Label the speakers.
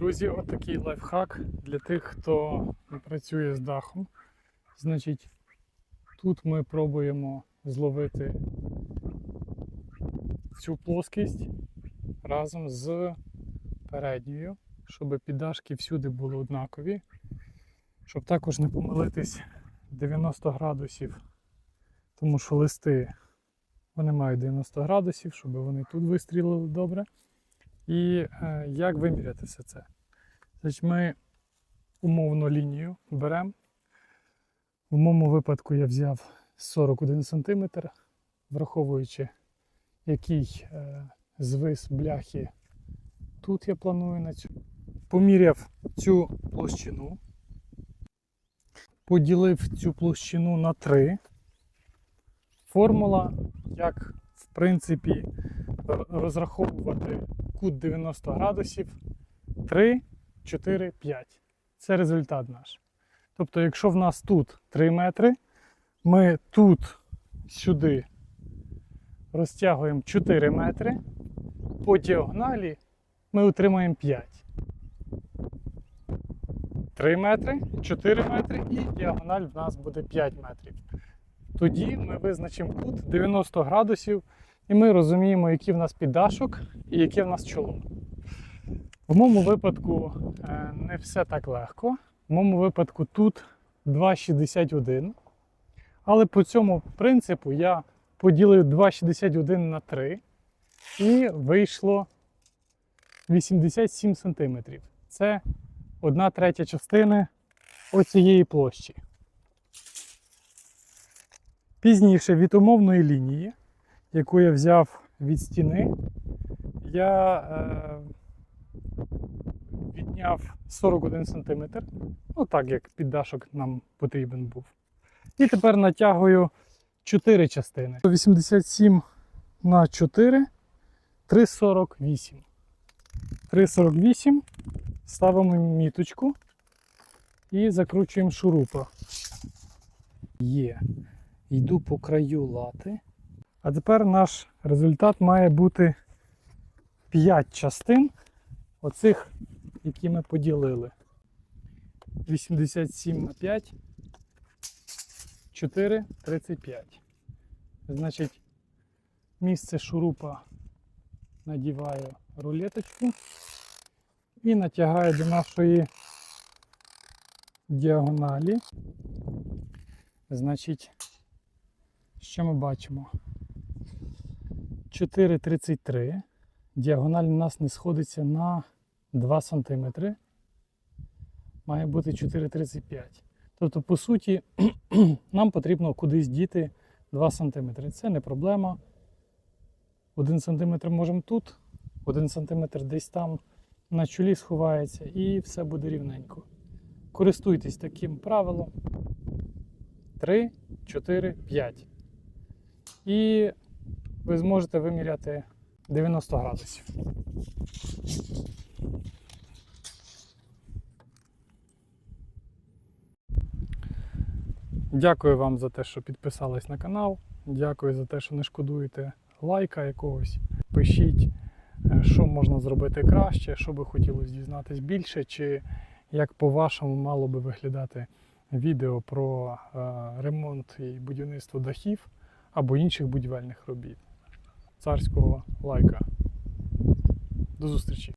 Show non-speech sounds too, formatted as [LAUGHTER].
Speaker 1: Друзі, от лайфхак для тих, хто працює з дахом. Значить, тут ми пробуємо зловити цю плоскість разом з передньою, щоб піддашки всюди були однакові, щоб також не помилитись 90 градусів, тому що листи вони мають 90 градусів, щоб вони тут вистрілили добре. І е, як виміряти все це? Значить, ми умовну лінію беремо. В моєму випадку я взяв 41 см, враховуючи, який е, звис бляхи тут я планую на цю. Поміряв цю площину, поділив цю площину на 3. Формула, як принципі розраховувати кут 90 градусів 3, 4, 5. Це результат наш. Тобто, якщо в нас тут 3 метри, ми тут сюди розтягуємо 4 метри, по діагоналі ми отримаємо 5. 3 метри, 4 метри і діагональ в нас буде 5 метрів. Тоді ми визначимо кут 90 градусів і ми розуміємо, який в нас піддашок і яке в нас чоло. В моєму випадку е, не все так легко. В моєму випадку тут 2,61. Але по цьому принципу я поділив 2,61 на 3 і вийшло 87 см. Це одна третя частини оцієї площі. Пізніше від умовної лінії, яку я взяв від стіни, я е, відняв 41 см, ну так як піддашок нам потрібен був. І тепер натягую 4 частини. 87 на 4 3,48. 3,48 ставимо міточку і закручуємо шурупа. Є. Йду по краю лати. А тепер наш результат має бути 5 частин оцих, які ми поділили. 87 на 5, 4, 35. Значить, місце шурупа надіваю рулеточку і натягаю до нашої діагоналі. Значить, що ми бачимо? 4,33. Діагональ у нас не сходиться на 2 см. Має бути 4,35. Тобто, по суті, [CLEARS THROAT] нам потрібно кудись діти 2 см. Це не проблема. 1 см можемо тут, 1 см десь там на чолі сховається і все буде рівненько. Користуйтесь таким правилом. 3, 4, 5. І ви зможете виміряти 90 градусів. Дякую вам за те, що підписались на канал. Дякую за те, що не шкодуєте лайка якогось. Пишіть, е, що можна зробити краще, що би хотілося дізнатись більше, чи як по-вашому мало би виглядати відео про е, ремонт і будівництво дахів або інших будівельних робіт. Царського лайка. До зустрічі!